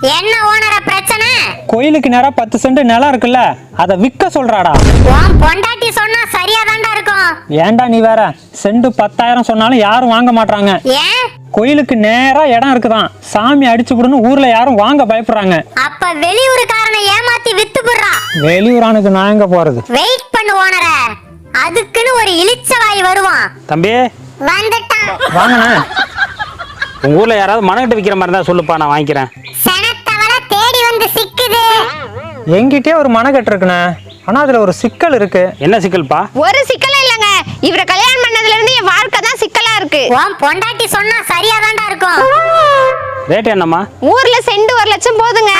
என்ன ஓனர பிரச்சனை? கோயிலுக்கு நேரம் பத்து சென்ட் நிலம் இருக்குல்ல அதை விற்க சொல்றாடா. உன் பொண்டாட்டி சொன்னா சரியா இருக்கும். ஏன்டா நீ வேற? சென்ட் பத்தாயிரம் சொன்னாலும் யாரும் வாங்க மாட்றாங்க. ஏன்? கோயிலுக்கு நேரா இடம் இருக்குதான். சாமி அடிச்சு விடுன்னு ஊர்ல யாரும் வாங்க பயப்படுறாங்க. அப்ப வெளியூருக்காரனை ஏமாத்தி வித்து போடுறா. வெளியூரானுக்கு நான் எங்க போறது? வெயிட் பண்ணு ஓனர. அதுக்குன்னு ஒரு இளிச்சவாய் வருவான். தம்பி. வந்துட்டான். வாங்கண்ணே. உங்க ஊர்ல யாராவது மனக்கட்டு விற்கிற மாதிரி இருந்தா சொல்லுப்பா நான் வாங்கிக்கிறேன். செனத்தவள தேடி வந்து சிக்குது. என்கிட்டயே ஒரு மனக்கட்டு இருக்குண்ணே. ஆனா அதுல ஒரு சிக்கல் இருக்கு. என்ன சிக்கல்ப்பா ஒரு சிக்கலும் இல்லைங்க. இவரை கல்யாணம் பண்ணதுல இருந்து என் வாழ்க்கை தான் சிக்கலா இருக்கு. உன் பொண்டாட்டி சொன்னா சரியா இருக்கும். ரேட் என்னம்மா? ஊர்ல செண்டு ஒரு லட்சம் போதுங்க.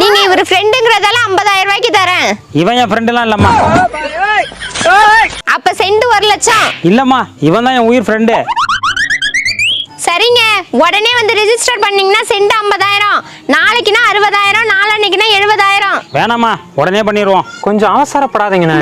நீங்க இவர் ஃப்ரெண்டுங்கிறதால 50000 ரூபாய்க்கு தரேன். இவன் என் ஃப்ரெண்டுலாம் இல்லம்மா. அப்ப செண்டு ஒரு லட்சம். இல்லம்மா இவன் தான் என் உயிர் ஃப்ரெண்டு சரிங்க. உடனே வந்து ரெஜிஸ்டர் பண்ணீங்கன்னா செண்டு 50000 நாளைக்குனா அறுபதாயிரம் நாளன்னைக்குனா எழுபதாயிரம். வேணாம்மா உடனே பண்ணிடுவோம் கொஞ்சம் அவசரப்படாதீங்கண்ணே.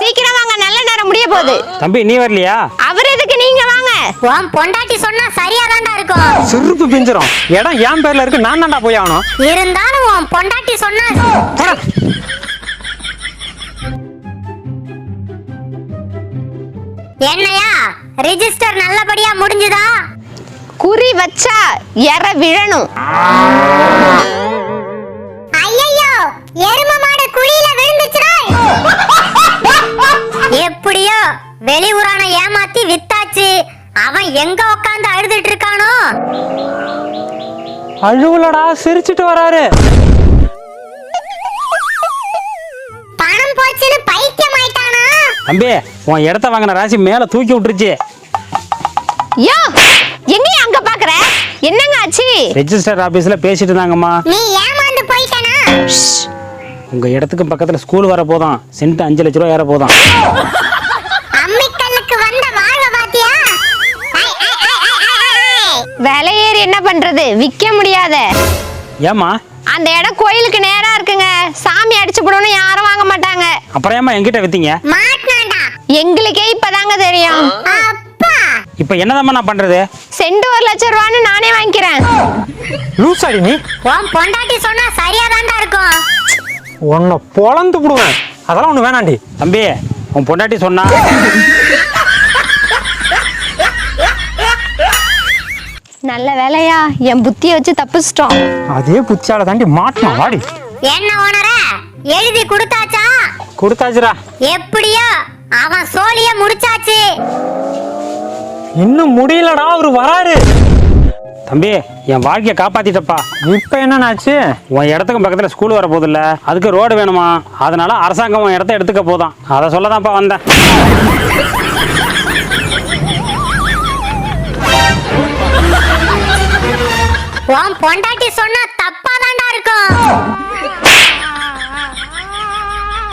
சீக்கிரம் வாங்க நல்ல நேரம் முடிய போகுது. தம்பி நீ வரலையா? அவர் எதுக்கு? நீங்க வாங்க. உன் பொண்டாட்டி சொன்னா சரியா இருக்கும். சிறுப்பு பிஞ்சிரும். இடம் என் பேர்ல இருக்கு நான் தான்டா போய் ஆகணும். இருந்தாலும் உன் பொண்டாட்டி சொன்னா என்னையா? ரெஜிஸ்டர் நல்லபடியா முடிஞ்சுதா? குறி வச்சா எற விழணும். ஐயோ எரும மாடு குழியில விழுந்துச்சுடா. எப்படியோ வெளியூரான ஏமாத்தி வித்தாச்சு. அவன் எங்க உட்கார்ந்து அழுதுட்டு இருக்கானோ? அழுவலடா சிரிச்சிட்டு வராரு. பணம் போச்சுன்னு தம்பி உன் இடத்த வாங்கின ராசி மேலே தூக்கி விட்டுருச்சு. யோ எங்கேயும் அங்க பாக்குற? என்னங்க ஆச்சு? ரெஜிஸ்டர் ஆபீஸ்ல பேசிட்டு இருந்தாங்கம்மா. நீ ஏமாந்து போயிட்டானா? உங்க இடத்துக்கு பக்கத்துல ஸ்கூல் வர போதும் சென்ட் அஞ்சு லட்ச ரூபா ஏற அம்மிக்கல்லுக்கு வந்த வாழ்வ பாத்தியா? ஐ. விலை ஏறி என்ன பண்றது? விக்க முடியாத. ஏம்மா? அந்த இடம் கோயிலுக்கு நேரா இருக்குங்க. சாமி அடிச்சு போடணும் யாரும் வாங்க மாட்டாங்க. அப்புறம் ஏம்மா என்கிட்ட வித்தீங்க? எங்களுக்கே இப்பதாங்க தெரியும். அப்பா. இப்போ என்னதாம்மா நான் பண்றது? செண்டு ஒரு லட்சம் ரூபான்னு நானே வாங்கிக்கிறேன். லூசாடி நீ. உன் பொண்டாட்டி சொன்னா சரியா இருக்கும். உன்னை பொழந்து விடுவேன் அதெல்லாம் ஒண்ணு வேணாண்டி. தம்பி உன் பொண்டாட்டி சொன்னா நல்ல வேலையா? என் புத்தியை வச்சு தப்பிச்சிட்டோம். அதே புச்சால தாண்டி மாட்டணும் வாடி. என்ன ஓனர? எழுதி கொடுத்தாச்சா? கொடுத்தாச்சுடா. எப்படியோ? அவன் சோழிய முடிச்சாச்சு. இன்னும் முடியலடா அவரு வராரு. தம்பி என் வாழ்க்கையை காப்பாத்திட்டப்பா. இப்ப என்னன்னாச்சு உன் இடத்துக்கு பக்கத்துல ஸ்கூல் வர போதில்ல அதுக்கு ரோடு வேணுமா? அதனால அரசாங்கம் உன் இடத்த எடுத்துக்க போதும் அதை சொல்லதான்ப்பா வந்தேன். உன் பொண்டாட்டி சொன்னா தப்பா இருக்கும்.